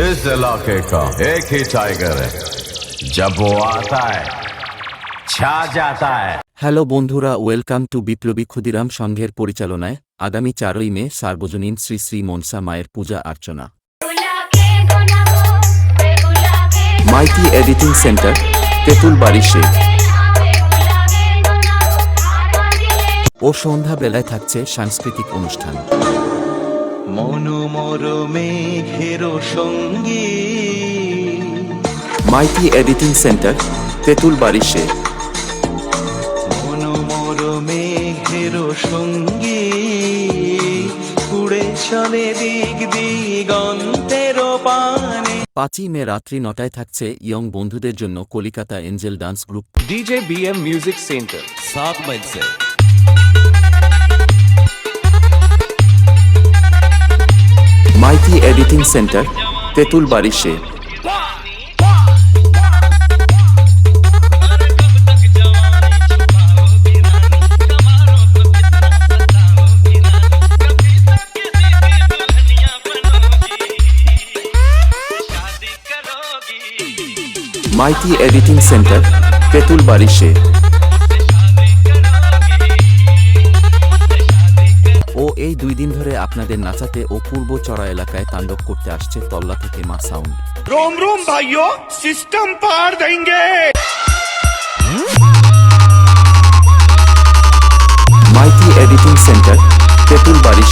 इस इलाके का एक ही टाइगर है जब वो आता है छा जाता है হ্যালো বন্ধুরা ওয়েলকাম টু বিপ্লবী ক্ষুদিরাম সংঘের পরিচালনায় আগামী চারই মে সার্বজনীন শ্রী শ্রী মনসা মায়ের পূজা অর্চনা মাইটি এডিটিং সেন্টার তেঁতুল বাড়ি শেখ ও সন্ধ্যা বেলায় থাকছে সাংস্কৃতিক অনুষ্ঠান সঙ্গী। মাইটি এডিটিং সেন্টার তেঁতুল বাড়িশে সঙ্গী। পানে। পাঁচই মে রাত্রি নটায় থাকছে ইয়ং বন্ধুদের জন্য Kolikata angel dance group. DJ BM music centre. Saat mile editing centre Tentul Bari Sheikh মাইটি editing centre Tentul Bari Sheikh আপনাদের নাচাতে ও পূর্ব চড়া এলাকায় তাণ্ডব করতে আসছে তল্লা থেকে মা সাউন্ড। রোম রোম ভাইও সিস্টেম পার দেঙ্গে। মাইটি এডিটিং সেন্টার তেতুল বাড়ি